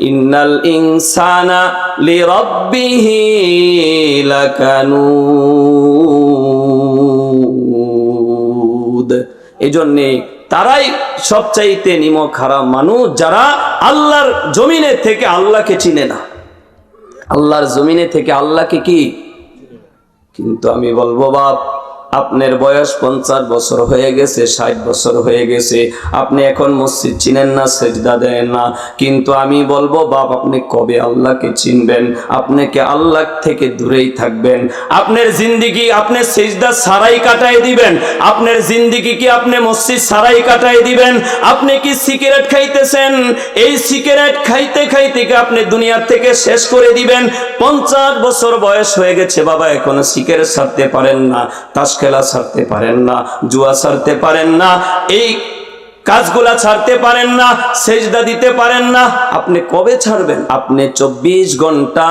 ইন্নাল ইনসানা লিরাব্বিহি লাকানুদ। এজন্যে তারাই সবচাইতে নিমক হারাম মানুষ যারা আল্লাহর জমিনে থেকে আল্লাহকে চিনে না। আল্লাহর জমিনে থেকে আল্লাহকে কি? কিন্তু আমি বলব বাপ আপনার বয়স পঞ্চাশ বছর হয়ে গেছে, ষাট বছর হয়ে গেছে। আপনি এখন মসজিদ চিনেন না, সেজদা দেন না। কিন্তু আমি বলব, বাপ, আপনি কবে আল্লাহকে চিনবেন? আপনাকে আল্লাহ থেকে দূরেই থাকবেন? আপনার জিন্দিগি আপনি সেজদা সারাই কাটাই দিবেন। আপনার জিন্দিগি কি আপনি মসজিদ সারাই কাটাই দিবেন? আপনি কি সিগারেট খাইতেছেন? এই সিগারেট খাইতে খাইতে কি আপনি দুনিয়ার থেকে শেষ করে দিবেন? পঞ্চাশ বছর বয়স হয়ে গেছে, বাবা, এখনও সিগারেট ছাড়তে পারেন না। তাস খেলা ছাড়তে পারেন না জুয়া ছাড়তে পারেন না। এই কাজগুলা ছাড়তে পারেন না, সেজদা দিতে পারেন না। আপনি কবে ছাড়বেন? আপনি চব্বিশ ঘণ্টা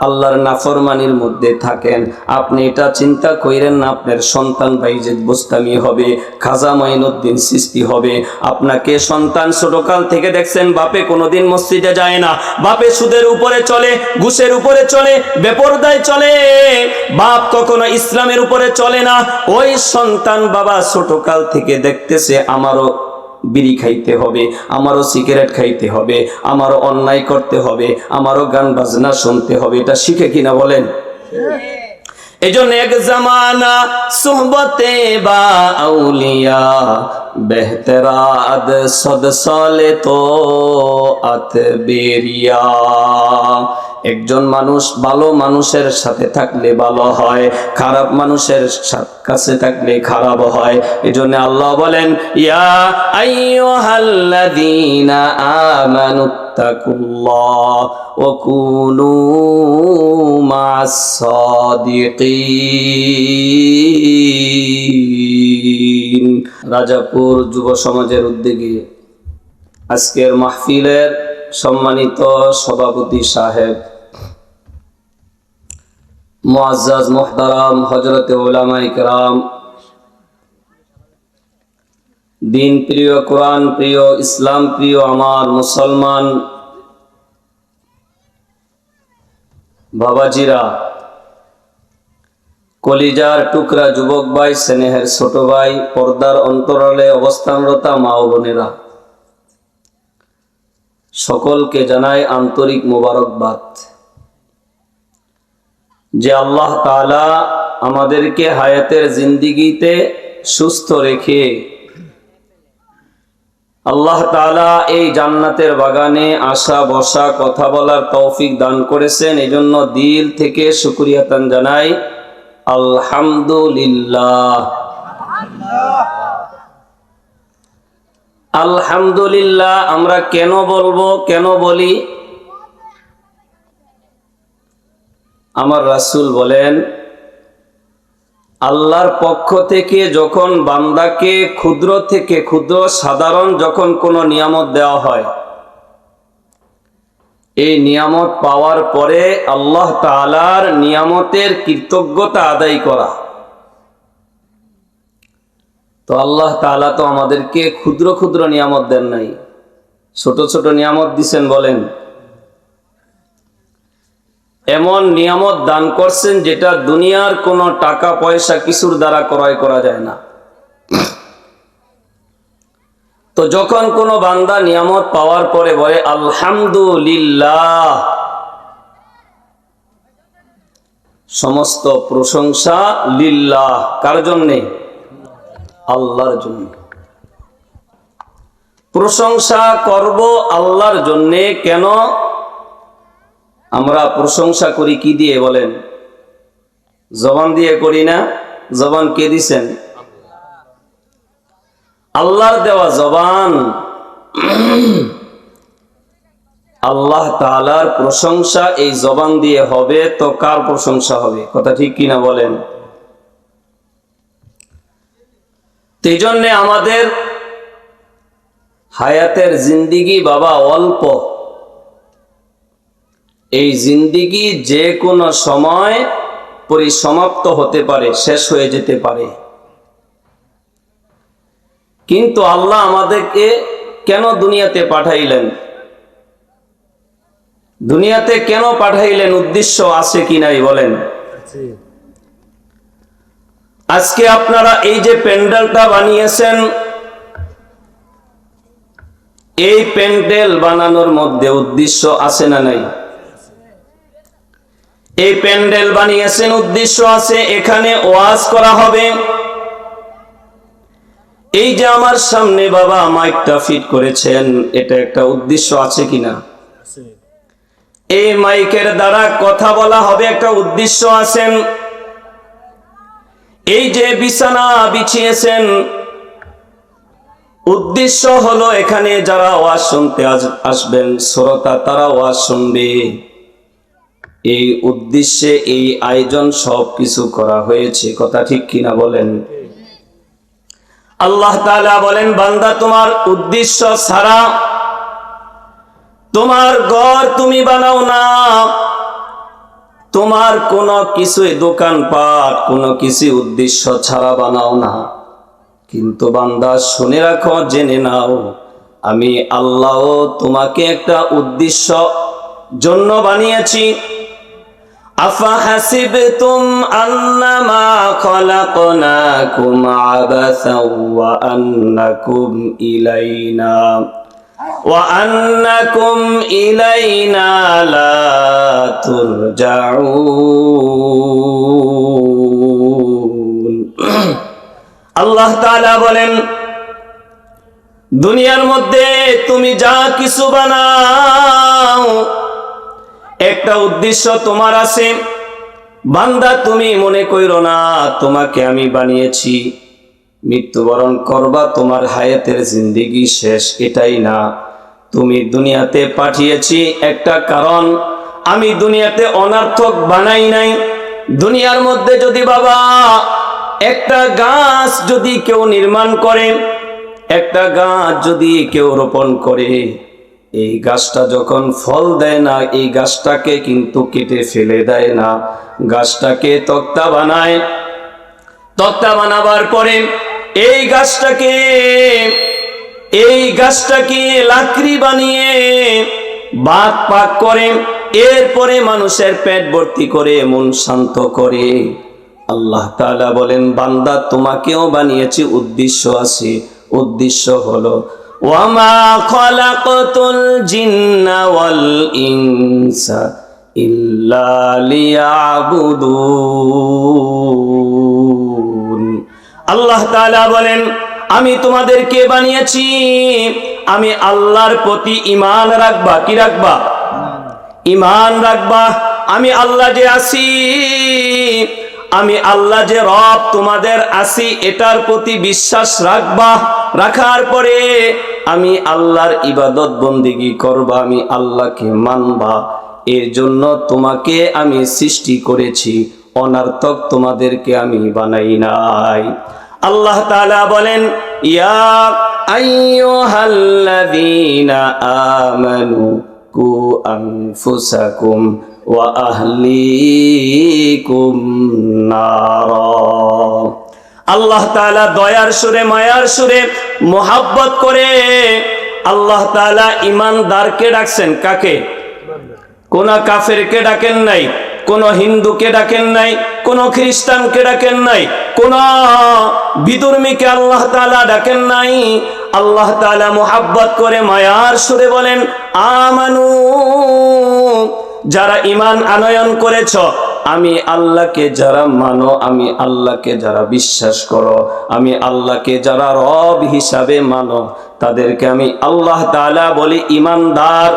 আল্লাহর নাফরমানির মধ্যে থাকেন। আপনি এটা চিন্তা কইরেন না, আপনার সন্তান বাইজেদ বোস্তামি হবে, খাজা মাইনুদ্দিন সৃষ্টি হবে। আপনাকে সন্তান ছোটকাল থেকে দেখছেন, বাপে কোনোদিন মসজিদে যায় না। বাপে সুদের উপরে চলে, ঘুষের উপরে চলে, বেপরদায় চলে। বাপ কখনো ইসলামের উপরে চলে না। ওই সন্তান বাবা ছোটকাল থেকে দেখতেছে, আমারও বিড়ি খাইতে হবে, আমারও সিগারেট খাইতে হবে, আমারও অন্যায় করতে হবে, আমারও গান বাজনা শুনতে হবে। এটা শিখে কিনা বলেন? এই জন্য এক জামানা সোহবতে বা আউলিয়া, বেহতরাদ সদ সলে তো আত বেরিয়া একজন মানুষ ভালো মানুষের সাথে থাকলে ভালো হয়, খারাপ মানুষের কাছে থাকলে খারাপ হয়। এই জন্য আল্লাহ বলেন, ইয়া কুনু রাজাপুর যুব সমাজের উদ্যোগে আজকের মাহফিলের সম্মানিত সভাপতি সাহেব মুআজ্জাজ মুহতারাম হজরতে ওলামা ইকরাম দিন প্রিয়, কোরআন প্রিয়, ইসলাম প্রিয়, আমার মুসলমান বাবাজিরা, কলিজার টুকরা যুবক ভাই, স্নেহের ছোট ভাই, পর্দার অন্তরালে অবস্থানরতা মা বোনেরা, সকলকে জানাই আন্তরিক মোবারকবাদ। যে আল্লাহ তাআলা আমাদেরকে হায়াতের জিন্দিগিতে সুস্থ রেখে আল্লাহ তালা এই জান্নাতের বাগানে আসা, বসা, কথা বলার তৌফিক দান করেছেন। এই জন্য দিল থেকে শুক্রিয়াতান জানাই। আলহামদুলিল্লাহ। আলহামদুলিল্লাহ, আমরা কেন বলব, কেন বলি? আমার রাসূল বলেন, আল্লাহর পক্ষ থেকে যখন বান্দাকে ক্ষুদ্র থেকে ক্ষুদ্র, সাধারণ যখন কোনো নিয়ামত দেওয়া হয়, এই নিয়ামত পাওয়ার পরে আল্লাহ তাআলার নিয়ামতের কৃতজ্ঞতা আদায় করা। তো আল্লাহ তালা তো আমাদেরকে ক্ষুদ্র ক্ষুদ্র নিয়ামত দেন নাই। ছোট ছোট নিয়ামত দিছেন বলেন। এমন নিয়ামত দান করছেন যেটা দুনিয়ার কোনো টাকা পয়সা কিছুর দ্বারা ক্রয় করা যায় না। তো যখন কোনো বান্দা নিয়ামত পাওয়ার পরে বলে, আলহামদুলিল্লাহ। সমস্ত প্রশংসা লিল্লাহ। কার জন্যে? আল্লাহর জন্য। প্রশংসা করব আল্লাহর জন্যে কেন? আমরা প্রশংসা করি কি দিয়ে বলেন? জবান দিয়ে করি না? জবান কে দিছেন? আল্লাহর দেওয়া জবান আল্লাহ তাআলার প্রশংসা এই জবান দিয়ে হবে তো কার প্রশংসা হবে? কথা ঠিক কিনা বলেন? এই জন্যে আমাদের হায়াতের জিন্দিগি বাবা অল্প। এই জিন্দিগি যে কোনো সময় পরিসমাপ্ত হতে পারে শেষ হয়ে যেতে পারে। কিন্তু আল্লাহ আমাদেরকে কেন দুনিয়াতে পাঠাইলেন? দুনিয়াতে কেন পাঠাইলেন? উদ্দেশ্য আছে কি নাই বলেন? আজকে আপনারা এই যে প্যান্ডেলটা বানিয়েছেন এই প্যান্ডেল বানানোর মধ্যে উদ্দেশ্য আছে না নাই? এই প্যান্ডেল বানিয়েছেন উদ্দেশ্য আছে এখানে ওয়াজ করা হবে। এই যে আমার সামনে বাবা মাইকটা ফিট করেছেন এটা একটা উদ্দেশ্য আছে কিনা? এই মাইকের দ্বারা কথা বলা হবে একটা উদ্দেশ্য আছেন এই যে বিছানা বিছিয়েছেন উদ্দেশ্য হলো এখানে যারা ওয়াজ শুনতে আসবেন শ্রোতা তারা ওয়াজ শুনবে। এই উদ্দেশ্যে এই আয়োজন সব কিছু করা হয়েছে। কথা ঠিক কিনা বলেন? আল্লাহ তাআলা বলেন, বান্দা, তোমার উদ্দেশ্য ছাড়া তোমার ঘর তুমি বানাও না। তোমার কোনো কিছুই দোকানপাট, কোনো কিছু উদ্দেশ্য ছাড়া বানাও না। কিন্তু বান্দা, শুনে রাখো, জেনে নাও, আমি আল্লাহ তোমাকে একটা উদ্দেশ্য জন্য বানিয়েছি। أفحسبتم أنما خلقناكم عبثا وأنكم إلينا وأنكم إلينا لا ترجعون আল্লাহ তাআলা বলেন দুনিয়ার মধ্যে তুমি যা কিছু বানাও একটা উদ্দেশ্য তোমার আছে। বান্দা, তুমি মনে কইরো না, তোমাকে আমি বানিয়েছি। মৃত্যুবরণ করবা, তোমার হায়াতের জিন্দিগি শেষ, এটাই না। তুমি দুনিয়াতে পাঠিয়েছি একটা কারণ, আমি দুনিয়াতে অনার্থক বানাই নাই। দুনিয়ার মধ্যে যদি বাবা, একটা গাছ যদি কেউ নির্মাণ করে, একটা গাছ যদি কেউ রোপণ করে এই গাছটা যখন ফল দেয় না, এই গাছটাকে কিন্তু কেটে ফেলে দেয় না। গাছটাকে তক্তা বানায়। তক্তা বানাবার পরে এই গাছটাকে এই গাছটাকে লাকড়ি বানিয়ে বাদ পাক করে, এরপরে মানুষের পেট ভর্তি করে, মন শান্ত করে। আল্লাহ তাআলা বলেন, বান্দা, তোমাকেও বানিয়েছি, উদ্দেশ্য আছে। উদ্দেশ্য হলো ওয়ামা খলাকতুল জিন্না ওয়াল ইনসা ইল্লা লিয়াবুদুন। আল্লাহ তাআলা বলেন আমি তোমাদেরকে বানিয়েছি আমি আল্লাহর প্রতি ইমান রাখবা কি রাখবা? ইমান রাখবা। আমি আল্লাহ যে আছি আমি আল্লাহ যে রব তোমাদের আসি এটার প্রতি বিশ্বাস রাখবা। রাখার পরে আমি আল্লাহর ইবাদত বন্দিগি করবা, আমি আল্লাহকে মানবা। এর জন্য তোমাকে আমি সৃষ্টি করেছি, অনার্থক তোমাদেরকে আমি বানাই নাই। আল্লাহ তাআলা বলেন, ইয়া আইয়ুহাল্লাযীনা আমানু কু আনফুসাকুম। আহলিকুম নারা। আল্লাহ তাআলা দয়ার সুরে, মায়ার সুরে মোহাব্বত করে আল্লাহ তাআলা ইমানদারকে ডাকছেন কাকে? কোন কাফেরকে ডাকেন নাই, কোন হিন্দুকে ডাকেন নাই, কোন খ্রিস্টানকে ডাকেন নাই, কোন বিদুর্মীকে আল্লাহ তালা ডাকেন নাই। আল্লাহ তাআলা মোহাব্বত করে, মায়ার সুরে বলেন, আমানু যারা ইমান আনয়ন করেছ, আমি আল্লাহকে যারা মানো, আমি আল্লাহকে যারা বিশ্বাস করো, আমি আল্লাহকে যারা রব হিসাবে মানো, তাদেরকে আমি আল্লাহ তাআলা বলি ইমানদার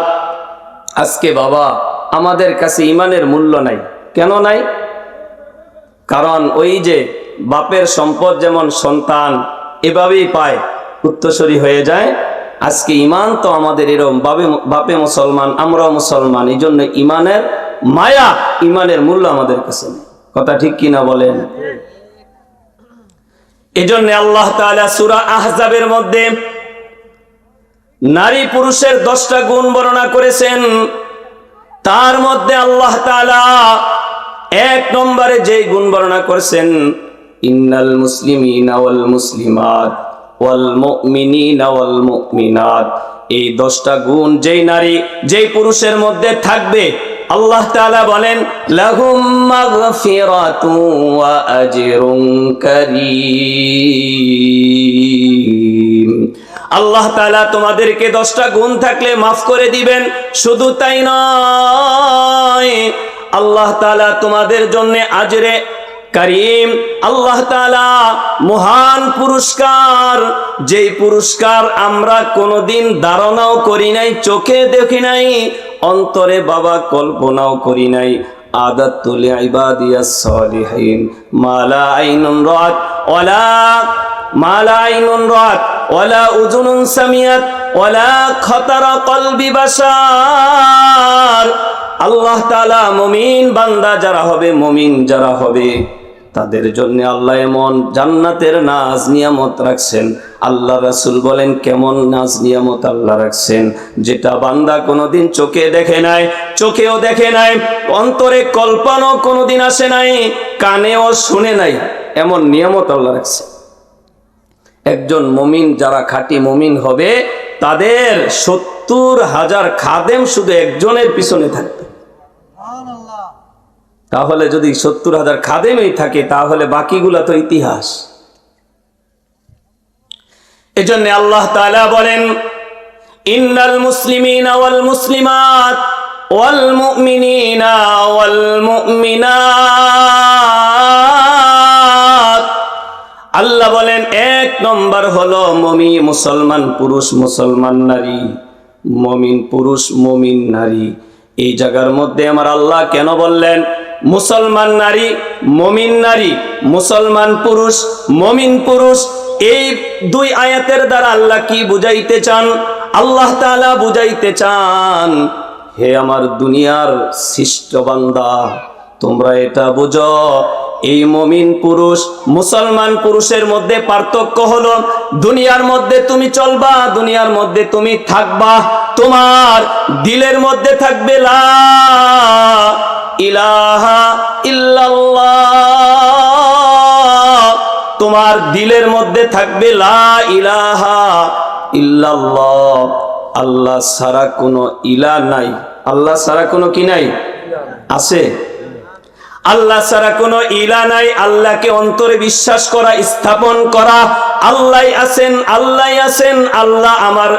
আজকে বাবা, আমাদের কাছে ইমানের মূল্য নাই। কেন নাই? কারণ ওই যে বাপের সম্পদ যেমন সন্তান এভাবেই পায়, উত্তরসরি হয়ে যায় আজকে ইমান তো আমাদের এরকম বাবে বাপে মুসলমান, আমরাও মুসলমান এই জন্য ইমানের মায়া ইমানের মূল্য আমাদের কাছে কথা ঠিক কিনা বলেন? এজন্য আল্লাহ তাআলা সূরা আহজাবের মধ্যে নারী পুরুষের দশটা গুণ বর্ণনা করেছেন। তার মধ্যে আল্লাহ তাআলা এক নম্বরে যে গুণ বর্ণনা করেছেন, ইন্নাল মুসলিমিনা ওয়াল মুসলিমাত। ওয়াল মুমিনিনা এই দশটা গুণ যেই নারী, যেই পুরুষের মধ্যে থাকবে, আল্লাহ তাআলা বলেন, লাহুম মাগফিরাতু ওয়া আল্লাহ তাআলা তোমাদেরকে দশটা গুণ থাকলে মাফ করে দিবেন, শুধু তাই নয়। আল্লাহ তাআলা তোমাদের জন্য আজরে করিম, আল্লাহ তাআলা মহান পুরস্কার, যেই পুরস্কার আমরা কোনোদিন ধারণাও করি নাই, চোখে দেখি নাই, অন্তরে বাবা কল্পনাও করি নাই। আদাতুল ইবাদিয়াস সলিহিন মালা আইনুন রাত ওয়ালা মালা আইনুন ওয়ালা উজুনুন সামিয়াত, ওয়ালা খতারা কলবি বাশার। আল্লাহ তাআলা মুমিন বান্দা যারা হবে, মুমিন যারা হবে। তাদের জন্য আল্লাহ এমন জান্নাতের নাজ নিয়ামত রাখছেন। আল্লাহ রাসুল বলেন, কেমন নাজ নিয়ামত আল্লাহ রাখছেন, যেটা বান্দা কোনোদিন চোখে দেখে নাই, চোখেও দেখে নাই, অন্তরে কল্পনাও কোনোদিন আসে নাই, কানেও শুনে নাই, এমন নিয়ামত আল্লাহ রাখছে। একজন মমিন, যারা খাঁটি মমিন হবে, তাদের সত্তর হাজার খাদেম শুধু একজনের পিছনে থাকবে। তাহলে যদি সত্তর হাজার খাদেমই থাকে, তাহলে বাকিগুলা তো ইতিহাস। এজন্য আল্লাহ তাআলা বলেন, ইন্নাল মুসলিমিনা ওয়াল মুসলিমাত ওয়াল মুমিনিনা ওয়াল মুমিনাত। আল্লাহ বলেন, এক নম্বর হলো মমি মুসলমান পুরুষ মুসলমান নারী, মমিন পুরুষ মমিন নারী। এই জায়গার মধ্যে আমার আল্লাহ কেন বললেন মুসলমান নারী, মমিন নারী, মুসলমান পুরুষ, মমিন পুরুষ, এই দুই আয়াতের দ্বারা আল্লাহ কি বুঝাইতে চান? আল্লাহ তালা বুঝাইতে চান, হে আমার দুনিয়ার শিষ্ট বান্দা, তোমরা এটা বুঝো এই মমিন পুরুষ, মুসলমান পুরুষের মধ্যে পার্থক্য হলো, দুনিয়ার মধ্যে তুমি চলবা, দুনিয়ার মধ্যে তুমি থাকবা। তোমার দিলের মধ্যে থাকবে লা ইলাহা ইল্লাল্লাহ। তোমার দিলের মধ্যে থাকবে লা ইলাহা ইল্লাল্লাহ। আল্লাহ ছাড়া কোনো ইলা নাই। আল্লাহ ছাড়া কোনো কি নাই? আছে। আল্লাহ ছাড়া কোনো ইলা নাই, আল্লাহকে অন্তরে বিশ্বাস করা, স্থাপন করা। আল্লাহ আছেন আল্লাহ আছেন, আল্লাহ আমার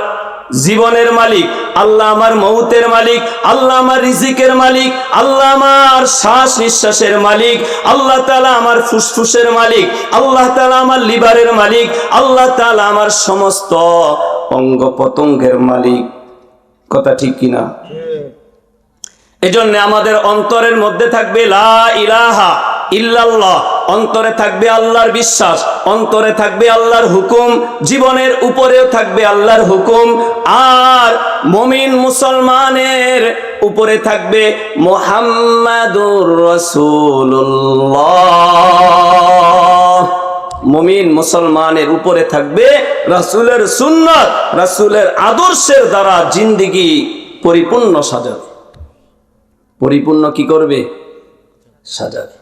জীবনের মালিক, আল্লাহ আমার মৌতের মালিক, আল্লাহ আমার রিজিকের মালিক, আল্লাহ আমার শ্বাস নিঃশ্বাসের মালিক, আল্লাহ তালা আমার ফুসফুসের মালিক, আল্লাহ তালা আমার লিভারের মালিক, আল্লাহ তালা আমার সমস্ত অঙ্গ পতঙ্গের মালিক। কথা ঠিক কিনা? এজন্য আমাদের অন্তরের মধ্যে থাকবে লা ইলাহা ইল্লাল্লাহ, অন্তরে থাকবে আল্লাহর বিশ্বাস, অন্তরে থাকবে আল্লাহর হুকুম, জীবনের উপরেও থাকবে আল্লাহর হুকুম, আর মমিন মুসলমানের উপরে থাকবে মোহাম্মদুর রসুল্লাহ মমিন মুসলমানের উপরে থাকবে রাসূলের সুন্নাত, রাসূলের আদর্শের দ্বারা জিন্দিগি পরিপূর্ণ সাজাবে পরিপূর্ণ কি করবে? সাজাবে।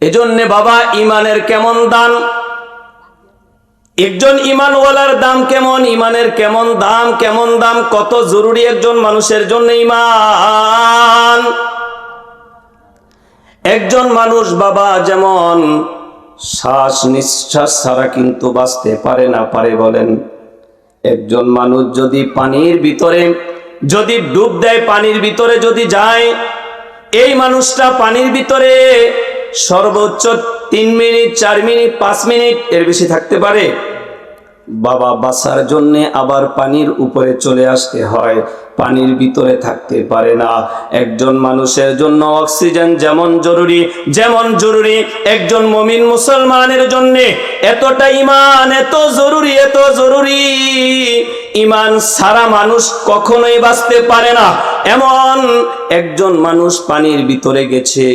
এজন্যে বাবা, ইমানের কেমন দান একজন ইমানওয়ালার দাম কেমন? ইমানের কেমন দাম? কেমন দাম? কত জরুরি একজন মানুষের জন্য ইমান? একজন মানুষ বাবা যেমন শ্বাস নিঃশ্বাস ছাড়া কিন্তু বাঁচতে পারে না, পারে বলেন। একজন মানুষ যদি পানির ভিতরে যদি ডুব দেয় পানির ভিতরে যদি যায়, এই মানুষটা পানির ভিতরে সর্বোচ্চ তিন মিনিট, চার মিনিট, পাঁচ মিনিট এর বেশি থাকতে পারে। বাবা বাসার জন্যে আবার পানির উপরে চলে আসতে হয়। পানির ভিতরে থাকতে পারে না। একজন মানুষের জন্য অক্সিজেন যেমন জরুরি যেমন জরুরি, একজন মমিন মুসলমানের জন্য এতটা ইমান এত জরুরি এত জরুরি। ইমান সারা মানুষ কখনোই বাঁচতে পারে না। এমন একজন মানুষ পানির ভিতরে গেছে।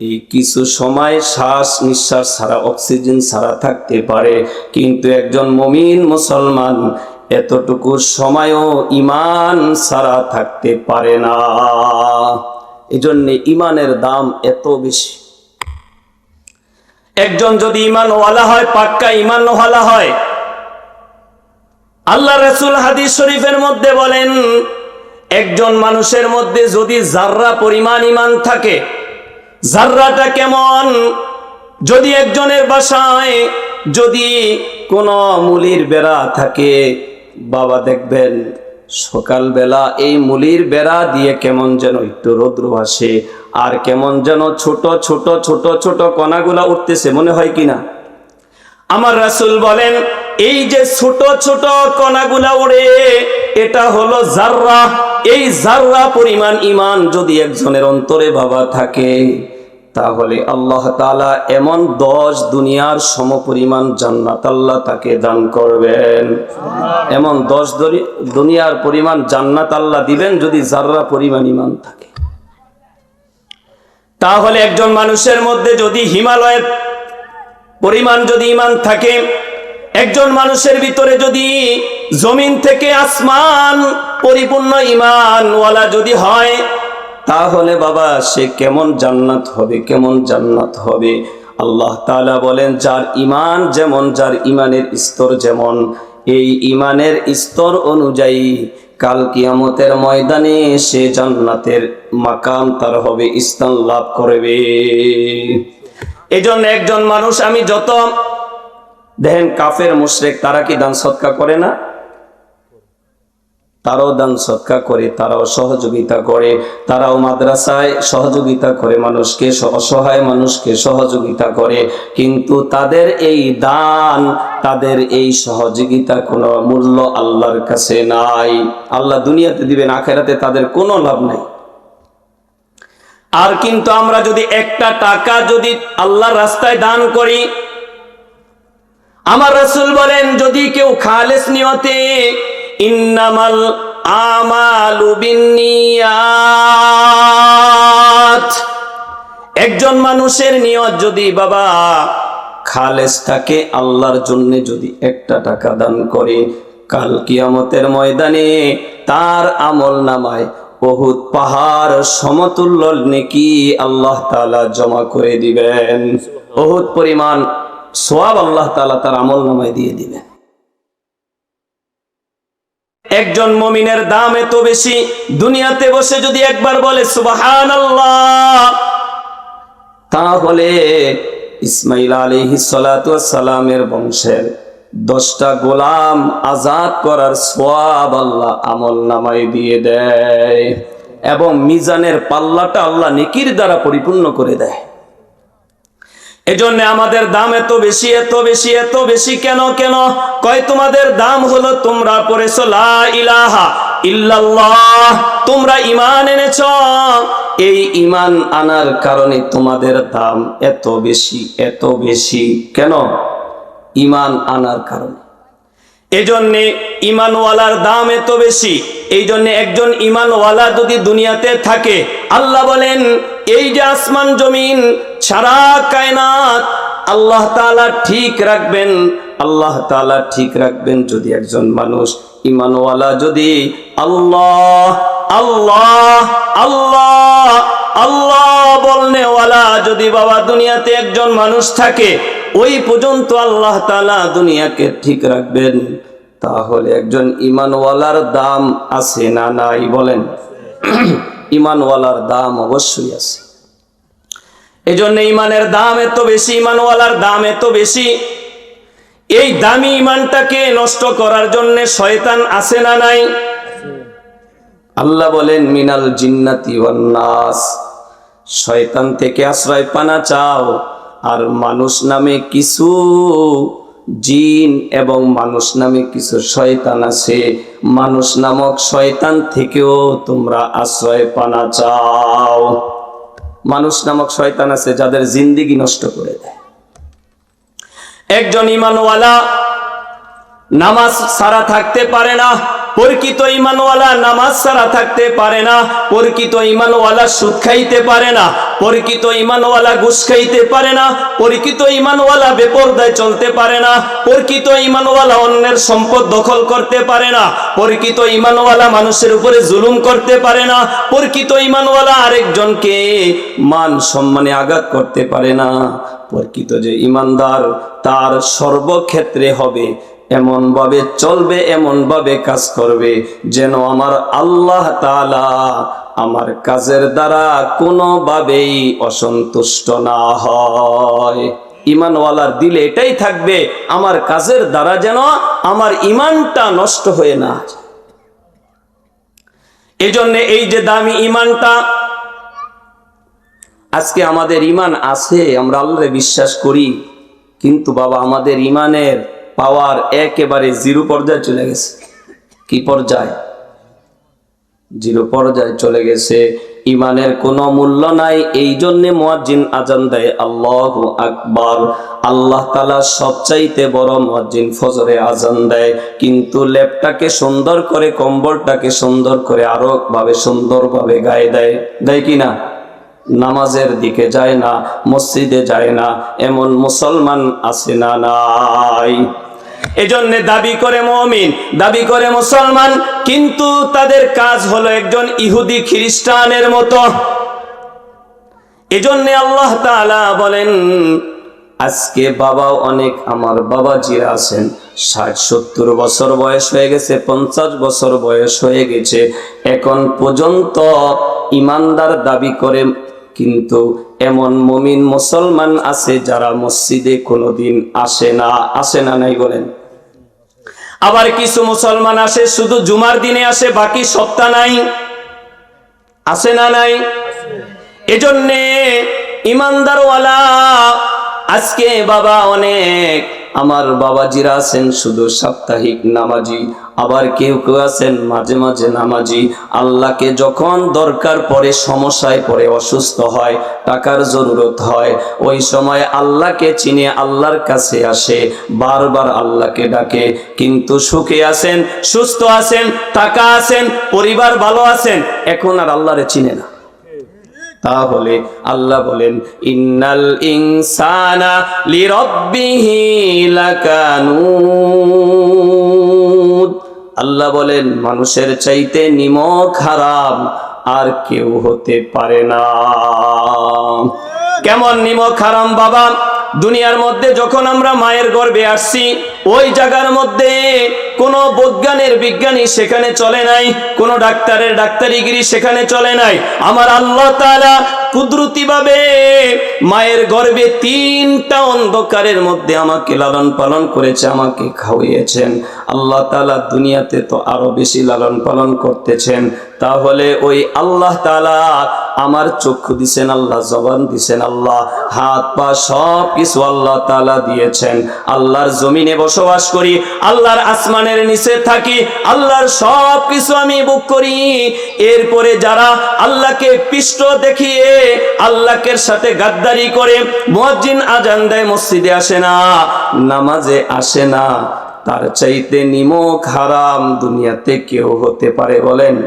এই কিছু সময় শ্বাস নিঃশ্বাস ছাড়া, অক্সিজেন ছাড়া থাকতে পারে। কিন্তু একজন মমিন মুসলমান এতটুকু সময়ও ইমান ছাড়া থাকতে পারে না। এই এজন্য ইমানের দাম এত বেশি। একজন যদি ইমান ওয়ালা হয়, পাক্কা ইমান ওয়ালা হয়, আল্লাহ রসুল হাদিস শরীফের মধ্যে বলেন, একজন মানুষের মধ্যে যদি জাররা পরিমাণ ইমান থাকে জাররাটা কেমন? যদি একজনের বাসায় যদি কোনো মুলির বেড়া থাকে বাবা দেখবেন, সকালবেলা এই মুলির বেড়া দিয়ে কেমন যেন একটু রৌদ্র আসে, আর কেমন যেন ছোট ছোট ছোট ছোট কণাগুলা উঠতেছে, মনে হয় কিনা? আমার রাসুল বলেন, এই যে ছোট ছোট কণাগুলা উড়ে, এটা হলো জাররা। এই জাররা পরিমাণ ইমান যদি একজনের অন্তরে বাবা থাকে তাহলে আল্লাহ তাআলা এমন দশ দুনিয়ার সমপরিমাণ জান্নাত আল্লাহ তাকে দান করবেন। এমন দশ দুনিয়ার পরিমাণ জান্নাত আল্লাহ দিবেন যদি জাররা পরিমাণ ইমান থাকে। তাহলে একজন মানুষের মধ্যে যদি হিমালয়ের পরিমাণ যদি ইমান থাকে, একজন মানুষের ভিতরে যদি জমিন থেকে আসমান পরিপূর্ণ ইমান ওয়ালা যদি হয় তাহলে বাবা, সে কেমন জান্নাত হবে, কেমন জান্নাত হবে? আল্লাহ তাআলা বলেন, যার ইমান যেমন, যার ইমানের স্তর যেমন, এই ইমানের স্তর অনুযায়ী কাল কিয়ামতের ময়দানে সে জান্নাতের মাকাম তার হবে, স্থান লাভ করবে। এই জন্য একজন মানুষ, আমি যত দেখেন কাফের, মুশরেক, তারা কি দান সৎকা করে না? তারাও দান সৎকা করে, তারাও সহযোগিতা করে, তারাও মাদ্রাসায় সহযোগিতা করে, মানুষকে অসহায় মানুষকে সহযোগিতা করে। কিন্তু তাদের এই দান, তাদের এই সহযোগিতা কোনো মূল্য আল্লাহর কাছে নাই। আল্লাহ দুনিয়াতে দিবেন, আখেরাতে তাদের কোনো লাভ নাই। আর কিন্তু আমরা যদি একটা টাকা যদি আল্লাহর রাস্তায় দান করি, আমার রাসূল বলেন, যদি কেউ খালেস নিয়তে ইন্নামাল আমালু বিন্নিয়াত। একজন মানুষের নিয়ত যদি বাবা খালেস থাকে, আল্লাহর জন্য যদি একটা টাকা দান করে, কাল কিয়ামতের ময়দানে তার আমল নামায় বহুত পাহাড় সমতুল্য নেকি আল্লাহ তাআলা জমা করে দিবেন। বহুত পরিমাণ সোয়াব আল্লাহ তাআলা তার আমল নামায় দিয়ে দিবেন। একজন মমিনের দাম এত বেশি, দুনিয়াতে বসে যদি একবার বলে সুবাহান তাহলে ইসমাইল আলী সালামের বংশের দশটা গোলাম আজাদ করার সোয়াব আল্লাহ আমল নামাই দিয়ে দেয় এবং মিজানের পাল্লাটা আল্লাহ নেকির দ্বারা পরিপূর্ণ করে দেয়। এজন্য আমাদের দাম এত বেশি এত বেশি এত বেশি, কেন কেন? কয়, তোমাদের দাম হলো তোমরা পড়েছো, লা ইলাহা ইল্লাল্লাহ, তোমরা ইমান এনেছ। এই ইমান আনার কারণে তোমাদের দাম এত বেশি এত বেশি, কেন? ইমান আনার কারণে। এজন্যে ইমানওয়ালার দাম এত বেশি এই জন্য একজন ইমানওয়ালা যদি দুনিয়াতে থাকে, আল্লাহ বলেন এই যে আসমান জমিন সারা কায়নাত, আল্লাহ তাআলা ঠিক রাখবেন। আল্লাহ তাআলা ঠিক রাখবেন যদি একজন মানুষ ইমানওয়ালা যদি আল্লাহ আল্লাহ আল্লাহ আল্লাহ বলনেওয়ালা যদি বাবা দুনিয়াতে একজন মানুষ থাকে, ওই পর্যন্ত আল্লাহ তাআলা দুনিয়াকে ঠিক রাখবেন। তাহলে একজন ইমানওয়ালার দাম আছে না নাই বলেন? ইমানওয়ালার দাম অবশ্যই আছে। এই জন্য ইমানের দাম এত বেশি, ইমানওয়ালার দাম এত বেশি। এই দামি ইমানটাকে নষ্ট করার জন্য শয়তান আছে না নাই? আল্লাহ বলেন, মিনাল জিন্নাতি ওয়ান নাস। শয়তান থেকে আশ্রয় পানা চাও, আর মানুষ নামে কিছু জিন এবং মানুষ নামে কিছু শয়তান আছে। মানুষ নামক শয়তান থেকেও তোমরা আশ্রয় পানা চাও। মানুষ নামক শয়তান আছে যাদের জিন্দিগি নষ্ট করে দেয়। একজন ইমানওয়ালা নামাজ সারা থাকতে পারে না। পরিচিত ইমানওয়ালা নামাজ সারা থাকতে পারে না। পরিচিত ইমানওয়ালা সুদ খাইতে পারে না। পরিচিত ইমানওয়ালা ঘুষ খাইতে পারে না। পরিচিত ইমানওয়ালা বেপরদায় চলতে পারে না। পরিচিত ইমানওয়ালা অন্যের সম্পদ দখল করতে পারে না। পরিচিত ইমানওয়ালা মানুষের উপরে জুলুম করতে পারে না। পরিচিত ইমানওয়ালা আরেকজনকে মান সম্মানে আঘাত করতে পারে না। পরিচিত যে ইমানদার, তার সর্বক্ষেত্রে হবে এমন ভাবে চলবে, এমন ভাবে কাজ করবে যেন আমার আল্লাহ তাআলা আমার কাজের দ্বারা কোনোভাবেই অসন্তুষ্ট না হয় ইমানওয়ালার দিলে এটাই থাকবে, আমার কাজের দ্বারা যেন আমার ইমানটা নষ্ট হয়ে না। এজন্য এই যে দামি ইমানটা আজকে আমাদের ইমান আছে, আমরা আল্লাহরে বিশ্বাস করি, কিন্তু বাবা আমাদের ইমানের পাওয়ার একেবারে জিরো পর্যায়ে চলে গেছে। কি পর্যায়ে? জিরো পর্যায়ে চলে গেছে। ইমানের কোনো মূল্য নাই, এই জন্যে আজান দেয় আল্লাহ আকবার। আল্লাহ তালা সবচাইতে বড় মুয়াজ্জিন ফজরে আজান দেয়। কিন্তু লেপটাকে সুন্দর করে, কম্বলটাকে সুন্দর করে আরও ভাবে সুন্দরভাবে গায়ে দেয়। দেয় কি না? নামাজের দিকে যায় না, মসজিদে যায় না, এমন মুসলমান আছে না নাই। এজন্য দাবি করে মমিন, দাবি করে মুসলমান, কিন্তু তাদের কাজ হলো একজন ইহুদি খ্রিস্টানের মতো। এজন্য আল্লাহ তাআলা বলেন, আজকে বাবা অনেক, আমার বাবাজিরা আছেন, ষাট, সত্তর বছর বয়স হয়ে গেছে, পঞ্চাশ বছর বয়স হয়ে গেছে, এখন পর্যন্ত ইমানদার দাবি করে, কিন্তু এমন মমিন মুসলমান আছে যারা মসজিদে কোনোদিন আসে না আসে না নাই বলেন। আবার কিছু মুসলমান আসে, শুধু জুমার দিনে আসে, বাকি সপ্তাহ নাই। আসে না নাই। এজন্যে ইমানদারওয়ালা, আজকে বাবা অনেক আমার বাবাজিরা আছেন শুধু সাপ্তাহিক নামাজি, আবার কেউ কেউ আছেন মাঝে মাঝে নামাজি। আল্লাহকে যখন দরকার পড়ে, সমস্যায় পড়ে, অসুস্থ হয়, টাকার জরুরত হয়, ওই সময় আল্লাহকে চিনে আল্লাহর কাছে আসে, বারবার আল্লাহকে ডাকে। কিন্তু সুখে আছেন, সুস্থ আছেন, টাকা আছেন, পরিবার ভালো আছেন, এখন আর আল্লাহরে চিনে না। তাহলে আল্লাহ বলেন, ইন্নাল ইনসানা লিরব্বিহি লাকানুদ। আল্লাহ বলেন, মানুষের চাইতে নিমক হারাম আর কেউ হতে পারে না। কেমন নিমক হারাম বাবা? দুনিয়ার মধ্যে যখন আমরা মায়ের গর্ভে আসছি, ওই জায়গার মধ্যে কোনো বৈজ্ঞানের বিজ্ঞানী সেখানে চলে নাই, কোনো ডাক্তারের ডাক্তারিগিরি সেখানে চলে নাই। আমার আল্লাহ তাআলা কুদরতি ভাবে মায়ের গর্ভে তিনটা অন্ধকারের মধ্যে আমাকে লালন পালন করেছে, আমাকে খাওয়িয়েছেন। আল্লাহ তাআলা দুনিয়াতে তো আরও বেশি লালন পালন করতেছেন। তাহলে ওই আল্লাহ তালা আমার চক্ষু দিছেন আল্লাহ, জবান দিছেন আল্লাহ, হাত পা সব কিছু আল্লাহ তালা দিয়েছেন। আল্লাহর জমিনে বসবাস করি, আল্লাহর আসমানের নিচে থাকি, আল্লাহর সব কিছু আমি বুক করি। এরপরে যারা আল্লাহকে পৃষ্ঠ দেখিয়ে আল্লাহকে সাথে গাদ্দারি করে, মুয়াজ্জিন আজান দেয়, মসজিদে আসে না, নামাজে আসে না। তার চাইতে নিমক হারাম দুনিয়াতে কেউ হতে পারে বলেন।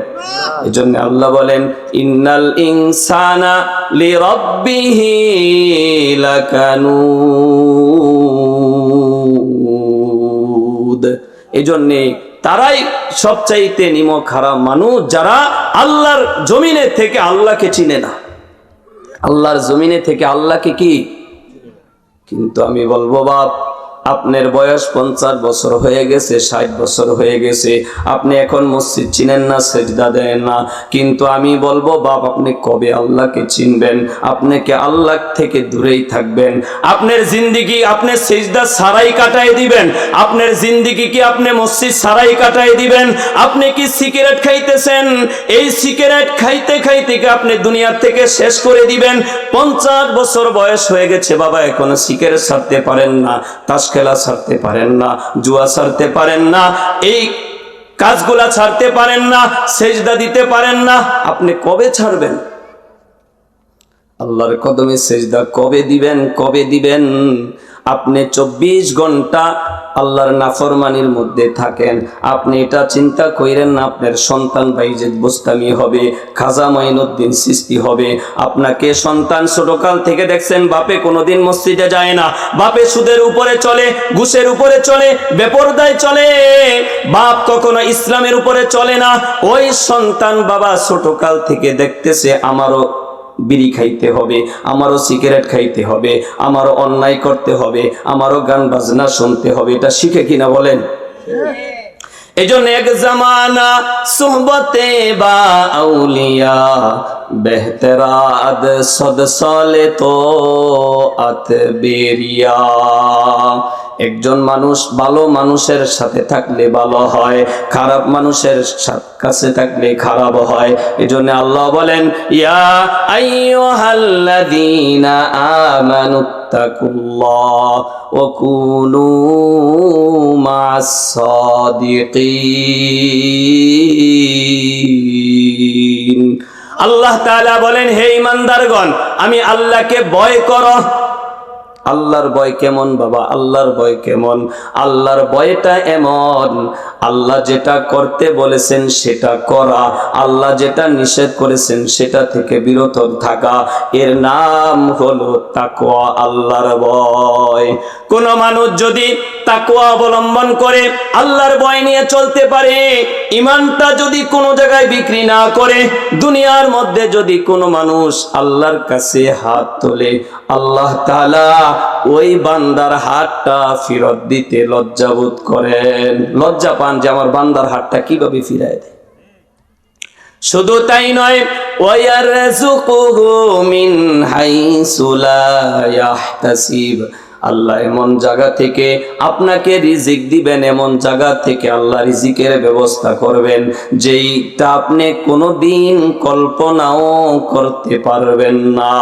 এই জন্য আল্লাহ বলেন, ইন্নাল ইনসানা লিরাব্বিহি লাকানুদ। এই জন্যে তারাই সবচাইতে নিমক হারাম মানুষ যারা আল্লাহর জমিনে থেকে আল্লাহকে চিনে না। আল্লাহর জমিনে থেকে আল্লাহকে কি? কিন্তু আমি বলব বাপ আপনার বয়স পঞ্চাশ বছর হয়ে গেছে, ষাট বছর হয়ে গেছে। আপনি এখন মসজিদ চিনেন না, সেজদা দেন না। কিন্তু আমি বলব, বাপ, আপনি কবে আল্লাহকে চিনবেন? আপনাকে আল্লাহ থেকে দূরেই থাকবেন? আপনার জিন্দিগি আপনি সেজদা সারাই কাটাই দিবেন। আপনার জিন্দিগি কি আপনি মসজিদ সারাই কাটাই দিবেন? আপনি কি সিগারেট খাইতেছেন? এই সিগারেট খাইতে খাইতে কি আপনি দুনিয়ার থেকে শেষ করে দিবেন? পঞ্চাশ বছর বয়স হয়ে গেছে, বাবা, এখনও সিগারেট ছাড়তে পারেন না। তাস খেলা ছাড়তে পারেন না, জুয়া ছাড়তে পারেন না, এই কাজগুলা ছাড়তে পারেন না, সেজদা দিতে পারেন না, আপনি কবে ছাড়বেন? আল্লাহর কদমে সেজদা কবে দিবেন কবে দিবেন? আপনি চব্বিশ ঘণ্টা আল্লাহর নাফরমানির মধ্যে থাকেন। আপনি এটা চিন্তা কইরেন না, আপনার সন্তান বাইজেদ বোস্তামি হবে, খাজা মাইনুদ্দিন সৃষ্টি হবে। আপনাকে সন্তান ছোটকাল থেকে দেখছেন, বাপে কোনোদিন মসজিদে যায় না। বাপে সুদের উপরে চলে, ঘুষের উপরে চলে, বেপরদায় চলে। বাপ কখনো ইসলামের উপরে চলে না। ওই সন্তান বাবা ছোটকাল থেকে দেখতেছে, আমারও বিড়ি খাইতে হবে, আমারও সিগারেট খাইতে হবে, আমারও অন্যায় করতে হবে, আমারও গান বাজনা শুনতে হবে। এটা শিখে কিনা বলেন? এই জন্য এক জামানা সোহবতে বা আউলিয়া, বেহতরাদ সদসলে তো আত বেরিয়া। একজন মানুষ ভালো মানুষের সাথে থাকলে ভালো হয়, খারাপ মানুষের কাছে থাকলে খারাপ হয়। এই জন্য আল্লাহ বলেন, ইয়া ওয়া কুনু আল্লাহ বলেন, হে ইমানদারগণ, আমি আল্লাহকে ভয় করো। আল্লাহর ভয় কেমন, বাবা? আল্লাহর ভয় কেমন? আল্লাহর ভয়টা এমন। আল্লাহ যেটা করতে বলেছেন, সেটা করা। আল্লাহ যেটা নিষেধ করেছেন, সেটা থেকে বিরত থাকা। এর নাম হলো তাকওয়া, আল্লাহর ভয়। কোন মানুষ যদি তাকওয়া অবলম্বন করে, আল্লাহর ভয় নিয়ে চলতে পারে ইমানটা যদি কোনো জায়গায় বিক্রি না করে, দুনিয়ার মধ্যে যদি কোনো মানুষ আল্লাহর কাছে হাত তোলে, আল্লাহ তাআলা ওই বান্দার হাতটা ফেরত দিতে লজ্জাবোধ করেন। লজ্জা পান যে আমার বান্দার হাতটা কীভাবে ফিরায় দেয়। শুধু তাই নয় আল্লাহ এমন জায়গা থেকে আপনাকে রিজিক দিবেন, এমন জায়গা থেকে আল্লাহ রিজিকের ব্যবস্থা করবেন, যেইটা আপনি কোনোদিন কল্পনাও করতে পারবেন না।